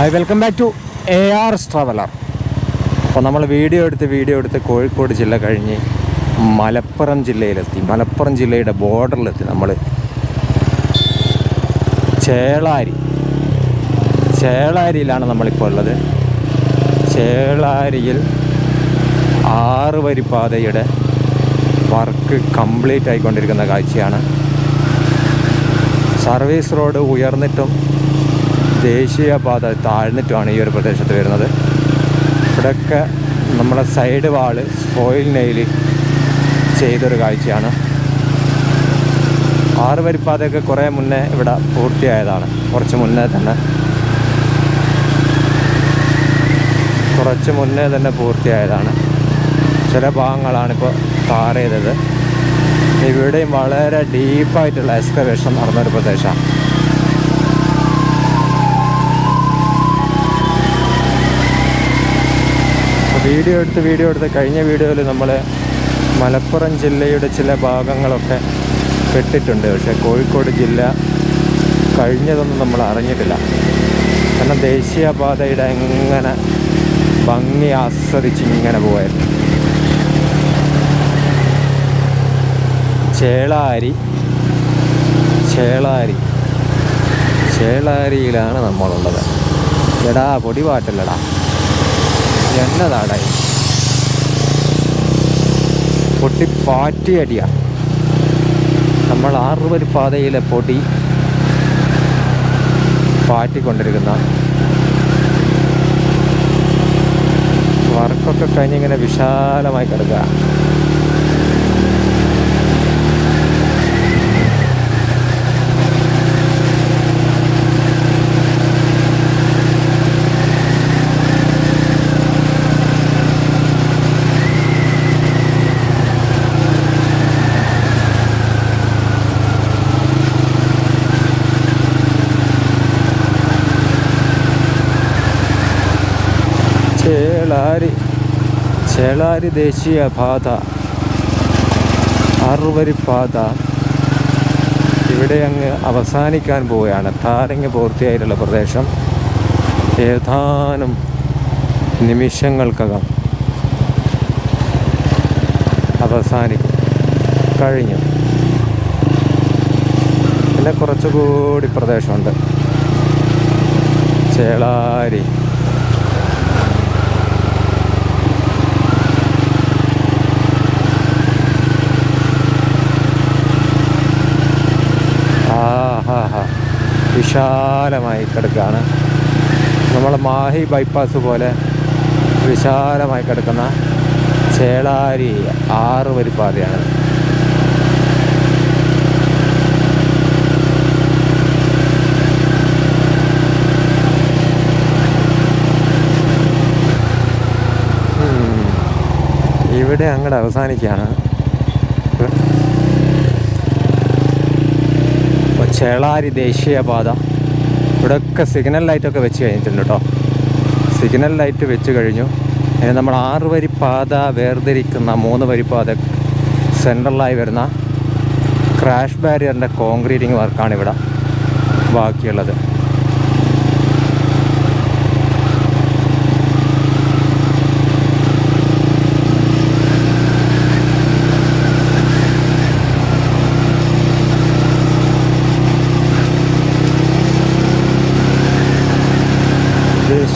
Hi welcome back to A R traveller അപ്പോൾ നമ്മൾ video എടുത്ത് വീഡിയോ എടുത്ത് കോഴിക്കോട് ജില്ല കഴിഞ്ഞ് മലപ്പുറം ജില്ലയിലെത്തി. മലപ്പുറം ജില്ലയുടെ ബോർഡറിലെത്തി നമ്മൾ ചേളാരി. ചേളാരിയിലാണ് നമ്മളിപ്പോൾ ഉള്ളത്. ചേളാരിയിൽ ആറ് വരിപ്പാതയുടെ വർക്ക് കംപ്ലീറ്റ് ആയിക്കൊണ്ടിരിക്കുന്ന കാഴ്ചയാണ്. സർവീസ് റോഡ് ഉയർന്നിട്ടും ദേശീയപാത താഴ്ന്നിട്ടുമാണ് ഈ ഒരു പ്രദേശത്ത് വരുന്നത്. ഇവിടെയൊക്കെ നമ്മുടെ സൈഡ് വാൾ സോയിൽ നെയിൽ ചെയ്തൊരു കാഴ്ചയാണ്. ആറ് വരിപ്പാതയൊക്കെ കുറേ മുന്നേ ഇവിടെ പൂർത്തിയായതാണ്. കുറച്ച് മുന്നേ തന്നെ. കുറച്ച് മുന്നേ തന്നെ പൂർത്തിയായതാണ്. ചില ഭാഗങ്ങളാണിപ്പോൾ ടാർ ചെയ്തത് ഇവിടെയും വളരെ ഡീപ്പായിട്ടുള്ള എക്സ്കവേഷൻ നടന്നൊരു പ്രദേശമാണ്. വീഡിയോ എടുത്ത് വീഡിയോ എടുത്ത് കഴിഞ്ഞ വീഡിയോയിൽ നമ്മൾ മലപ്പുറം ജില്ലയുടെ ചില ഭാഗങ്ങളൊക്കെ പെട്ടിട്ടുണ്ട്. പക്ഷേ കോഴിക്കോട് ജില്ല കഴിഞ്ഞതൊന്നും നമ്മൾ അറിഞ്ഞിട്ടില്ല. കാരണം ദേശീയപാതയുടെ എങ്ങനെ ഭംഗി ആസ്വദിച്ച് ഇങ്ങനെ പോയായിരുന്നു ചേളാരി ചേളാരി ചേളാരിയിലാണ് നമ്മളുള്ളത്. എടാ പൊടി പാട്ടല്ലടാ എന്നതാടായി പൊട്ടി പാറ്റിയടിയ നമ്മൾ ആറുവരി പാതയിലെ പൊടി പാറ്റിക്കൊണ്ടിരിക്കുന്ന വർക്കൊക്കെ കഴിഞ്ഞിങ്ങനെ വിശാലമായി കിടക്കുക ചേളാരി ചേളാരി ദേശീയ പാത ആറുവരി പാത ഇവിടെ അങ്ങ് അവസാനിക്കാൻ പോവുകയാണ്. താരങ്ങ് പൂർത്തിയായിട്ടുള്ള പ്രദേശം ഏതാനും നിമിഷങ്ങൾക്കകം അവസാനിക്കും. കഴിഞ്ഞു. പിന്നെ കുറച്ചുകൂടി പ്രദേശമുണ്ട്. ചേളാരി. വിശാലമായി കിടക്കുകയാണ്. നമ്മൾ മാഹി ബൈപ്പാസ് പോലെ വിശാലമായി കിടക്കുന്ന ചേളാരി ആറ് വരിപ്പാതയാണ്. പാതയാണ് ഇവിടെ അങ്ങോട്ട് അവസാനിക്കുകയാണ് ഇപ്പോൾ ചേളാരി ദേശീയപാത. ഇവിടെയൊക്കെ സിഗ്നൽ ലൈറ്റൊക്കെ വെച്ച് കഴിഞ്ഞിട്ടുണ്ട് കേട്ടോ സിഗ്നൽ ലൈറ്റ് വെച്ച് കഴിഞ്ഞു. ഇനി നമ്മൾ ആറ് വരി പാത വേർതിരിക്കുന്ന മൂന്ന് വരി പാത സെൻട്രലായി വരുന്ന ക്രാഷ് ബാരിയറിന്റെ കോൺക്രീറ്റിംഗ് വർക്കാണ് ഇവിടെ ബാക്കിയുള്ളത്.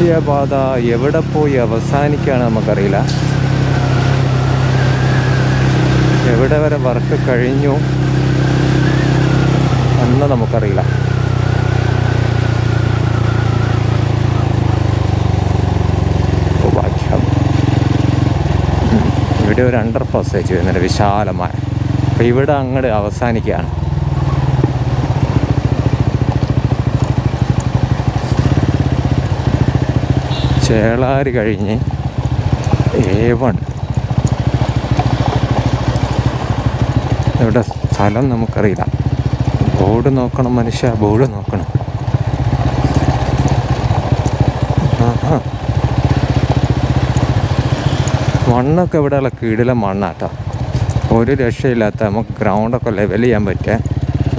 ദേശീയപാത എവിടെ പോയി അവസാനിക്കുകയാണ് നമുക്കറിയില്ല. എവിടെ വരെ വർക്ക് കഴിഞ്ഞു എന്ന് നമുക്കറിയില്ല. ഇവിടെ ഒരു അണ്ടർ പാസേജ് വരുന്നുണ്ട് വിശാലമായ. അപ്പം ഇവിടെ അങ്ങോട്ട് അവസാനിക്കുകയാണ്. ചേളാരി കഴിഞ്ഞ് എ വൺ ഇവിടെ സ്ഥലം നമുക്കറിയില്ല. ബോർഡ് നോക്കണം മനുഷ്യ ബോർഡ് നോക്കണം. മണ്ണൊക്കെ ഇവിടെയുള്ള കീടിലെ മണ്ണാട്ടോ. ഒരു രക്ഷയില്ലാത്ത നമുക്ക് ഗ്രൗണ്ടൊക്കെ ലെവൽ ചെയ്യാൻ പറ്റിയ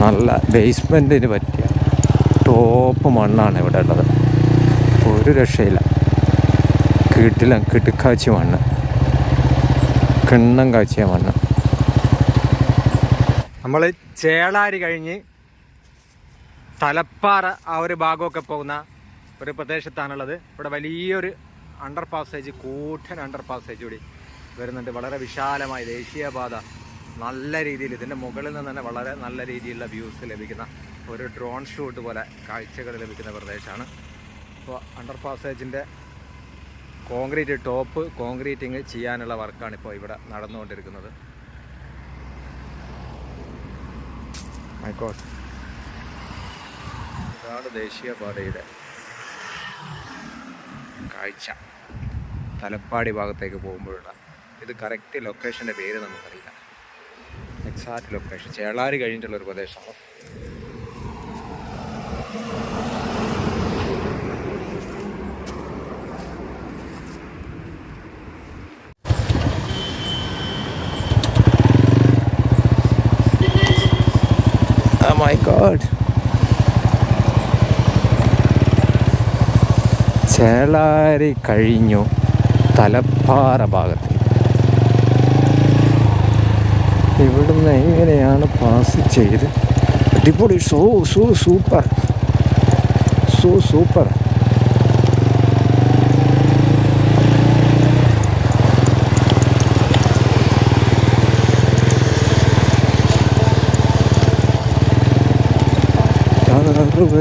നല്ല ബേസ്മെന്റിന് പറ്റിയ ടോപ്പ് മണ്ണാണ് ഇവിടെ ഉള്ളത്. ഒരു രക്ഷയില്ല. കിട്ടില്ല കിടുക്കാച്ചി മണ്ണ്. കിണ്ണം കാച്ചിയ മണ്ണ്. നമ്മൾ ചേളാരി കഴിഞ്ഞ് തലപ്പാറ ആ ഒരു ഭാഗമൊക്കെ പോകുന്ന ഒരു പ്രദേശത്താണുള്ളത്. ഇവിടെ വലിയൊരു അണ്ടർ പാസേജ് കൂട്ടൻ അണ്ടർ പാസേജ് കൂടി വരുന്നുണ്ട്. വളരെ വിശാലമായ ദേശീയപാത നല്ല രീതിയിൽ ഇതിന്റെ മുകളിൽ നിന്ന് തന്നെ വളരെ നല്ല രീതിയിലുള്ള വ്യൂസ് ലഭിക്കുന്ന ഒരു ഡ്രോൺ ഷൂട്ട് പോലെ കാഴ്ചകൾ ലഭിക്കുന്ന പ്രദേശമാണ്. അപ്പോൾ അണ്ടർ പാസേജിന്റെ കോൺക്രീറ്റ് ടോപ്പ് കോൺക്രീറ്റിങ് ചെയ്യാനുള്ള വർക്കാണ് ഇപ്പോൾ ഇവിടെ നടന്നുകൊണ്ടിരിക്കുന്നത്. ആയിക്കോട്ടെ ഇതാണ് ദേശീയപാതയുടെ കാഴ്ച. തലപ്പാടി ഭാഗത്തേക്ക് പോകുമ്പോഴുള്ള. ഇത് കറക്റ്റ് ലൊക്കേഷന്റെ പേര് നമുക്കറിയില്ല. എക്സാക്ട് ലൊക്കേഷൻ ചേളാരി കഴിഞ്ഞിട്ടുള്ള ഒരു പ്രദേശമാണ്. ചേളാരി കഴിഞ്ഞു തലപ്പാറ ഭാഗത്ത്. ഇവിടുന്ന് എങ്ങനെയാണ് പാസ് ചെയ്ത്? അടിപൊളി so so super. So super.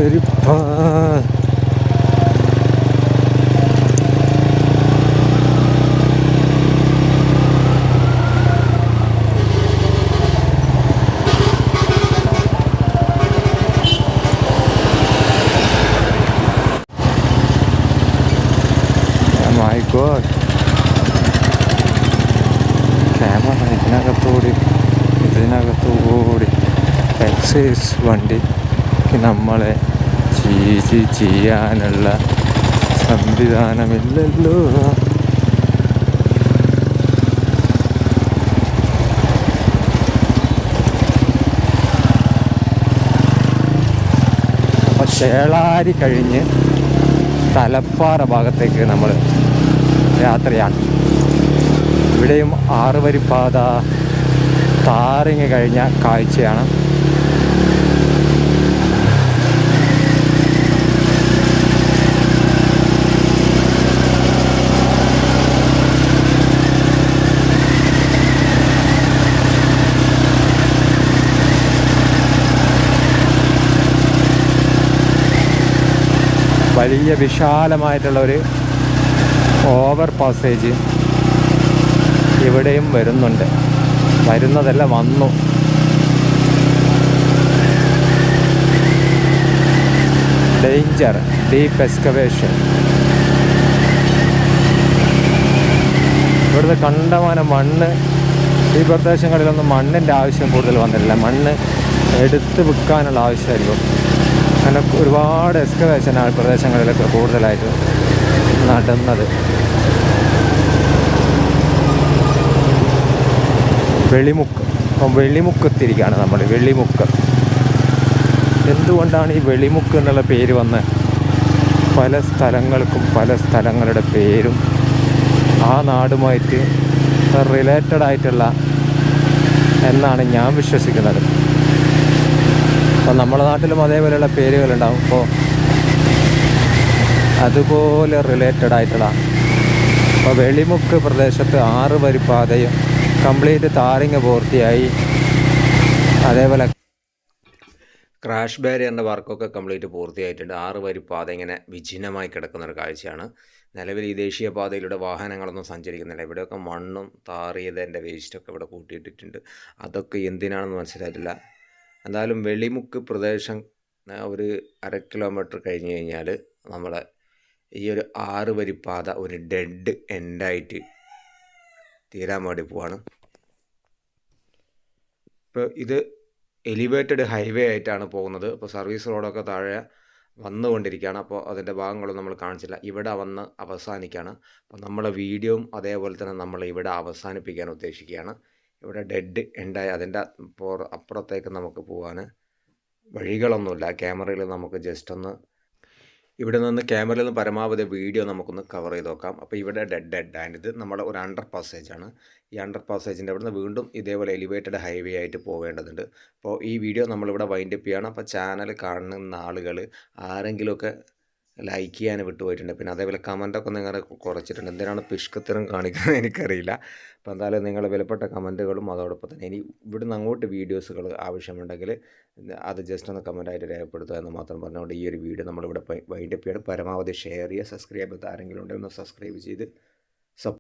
ഒരു Oh god. ക്യാമറ ഇതിനകത്തൂടി ഇതിനകത്തൂടി എക്സൈസ് വണ്ടി നമ്മളെ ചീച്ചി ചെയ്യാനുള്ള സംവിധാനമില്ലല്ലോ അപ്പോൾ ചേളാരി കഴിഞ്ഞ് തലപ്പാറ ഭാഗത്തേക്ക് നമ്മൾ യാത്രയാണ്. ഇവിടെയും ആറുവരിപ്പാത താറിങ് കഴിഞ്ഞ കാഴ്ചയാണ്. വലിയ വിശാലമായിട്ടുള്ള ഒരു ഓവർ പാസേജ് ഇവിടെയും വരുന്നുണ്ട്. വരുന്നതല്ല വന്നു. ഡേഞ്ചർ ഡീപ്പ് എക്സ്കവേഷൻ ഇവിടുത്തെ കണ്ടമാനം മണ്ണ് ഈ പ്രദേശങ്ങളിലൊന്നും മണ്ണിന്റെ ആവശ്യം കൂടുതൽ വന്നിട്ടില്ല. മണ്ണ് എടുത്ത് വിൽക്കാനുള്ള ആവശ്യമായിരിക്കും. അങ്ങനെ ഒരുപാട് എക്സ്കവേഷൻ ആ പ്രദേശങ്ങളിലൊക്കെ കൂടുതലായിട്ട് നടന്നത്. വെളിമുക്ക് അപ്പം വെളിമുക്കത്തിരിക്കുകയാണ് നമ്മൾ വെളിമുക്ക്. എന്തുകൊണ്ടാണ് ഈ വെളിമുക്ക് എന്നുള്ള പേര് വന്ന് പല സ്ഥലങ്ങൾക്കും പല സ്ഥലങ്ങളുടെ പേരും ആ നാടുമായിട്ട് റിലേറ്റഡ് ആയിട്ടുള്ള എന്നാണ് ഞാൻ വിശ്വസിക്കുന്നത്. അപ്പോൾ നമ്മുടെ നാട്ടിലും അതേപോലെയുള്ള പേരുകളുണ്ടാവും. അപ്പോൾ അതുപോലെ റിലേറ്റഡ് ആയിട്ടുള്ള അപ്പോൾ വെളിമുക്ക് പ്രദേശത്ത് ആറ് വരിപ്പാതയും കംപ്ലീറ്റ് താറിങ് പൂർത്തിയായി. അതേപോലെ ക്രാഷ് ബാരിയറിന്റെ വർക്കൊക്കെ കംപ്ലീറ്റ് പൂർത്തിയായിട്ടുണ്ട്. ആറ് വരി പാത ഇങ്ങനെ വിജനമായി കിടക്കുന്ന ഒരു കാഴ്ചയാണ്. നിലവിൽ ഈ ദേശീയപാതയിലൂടെ വാഹനങ്ങളൊന്നും സഞ്ചരിക്കുന്നില്ല. ഇവിടെയൊക്കെ മണ്ണും താറിയതിന്റെ വേസ്റ്റൊക്കെ ഇവിടെ കൂട്ടിയിട്ടിട്ടുണ്ട്. അതൊക്കെ എന്തിനാണെന്ന് മനസ്സിലായിട്ടില്ല. എന്തായാലും വെളിമുക്ക് പ്രദേശം ഒരു അര കിലോമീറ്റർ കഴിഞ്ഞ് കഴിഞ്ഞാൽ നമ്മളെ ഈ ഒരു ആറ് വരി പാത ഒരു ഡെഡ് എൻഡായിട്ട് തീരാൻ വേണ്ടി പോവാണ്. ഇപ്പോൾ ഇത് എലിവേറ്റഡ് ഹൈവേ ആയിട്ടാണ് പോകുന്നത്. അപ്പോൾ സർവീസ് റോഡൊക്കെ താഴെ വന്നുകൊണ്ടിരിക്കുകയാണ്. അപ്പോൾ അതിന്റെ ഭാഗങ്ങളൊന്നും നമ്മൾ കാണിച്ചില്ല. ഇവിടെ വന്ന് അവസാനിക്കുകയാണ്. അപ്പോൾ നമ്മളെ വീഡിയോയും അതേപോലെ തന്നെ നമ്മൾ ഇവിടെ അവസാനിപ്പിക്കാൻ ഉദ്ദേശിക്കുകയാണ്. ഇവിടെ ഡെഡ് എൻഡായി അതിന്റെ പുറ അപ്പുറത്തേക്ക് നമുക്ക് പോകാൻ വഴികളൊന്നുമില്ല. ക്യാമറയിൽ നമുക്ക് ജസ്റ്റ് ഒന്ന് ഇവിടെ നിന്ന് ക്യാമറയിൽ നിന്ന് പരമാവധി വീഡിയോ നമുക്കൊന്ന് കവർ ചെയ്ത് നോക്കാം. അപ്പോൾ ഇവിടെ ഡെഡ് ഡെഡ് ആൻഡ് ഇത് നമ്മുടെ ഒരു അണ്ടർ പാസേജ് ആണ്. ഈ അണ്ടർ പാസേജിന്റെ അവിടെ നിന്ന് വീണ്ടും ഇതേപോലെ എലിവേറ്റഡ് ഹൈവേ ആയിട്ട് പോവേണ്ടതുണ്ട്. അപ്പോൾ ഈ വീഡിയോ നമ്മളിവിടെ വൈൻഡപ്പ് ചെയ്യണം. അപ്പോൾ ചാനൽ കാണുന്ന ആളുകൾ ആരെങ്കിലുമൊക്കെ ലൈക്ക് ചെയ്യാൻ വിട്ടുപോയിട്ടുണ്ട്. പിന്നെ അതേപോലെ കമന്റൊക്കെ നിങ്ങൾ കുറച്ചിട്ടുണ്ട്. എന്തിനാണ് പിഷ്കത്തരം കാണിക്കുന്നത് എനിക്കറിയില്ല. അപ്പോൾ എന്തായാലും നിങ്ങൾ വിലപ്പെട്ട കമന്റുകളും അതോടൊപ്പം തന്നെ ഇനി ഇവിടുന്ന് അങ്ങോട്ട് വീഡിയോസുകൾ ആവശ്യമുണ്ടെങ്കിൽ അത് ജസ്റ്റ് ഒന്ന് കമന്റായിട്ട് രേഖപ്പെടുത്തുക എന്ന് മാത്രം പറഞ്ഞുകൊണ്ട് ഈ ഒരു വീഡിയോ നമ്മളിവിടെ വൈൻഡപ്പ് ചെയ്യണം. പരമാവധി ഷെയർ ചെയ്യുക. സബ്സ്ക്രൈബ് ചെയ്ത് ആരെങ്കിലും ഉണ്ടെങ്കിൽ ഒന്ന് സബ്സ്ക്രൈബ് ചെയ്ത്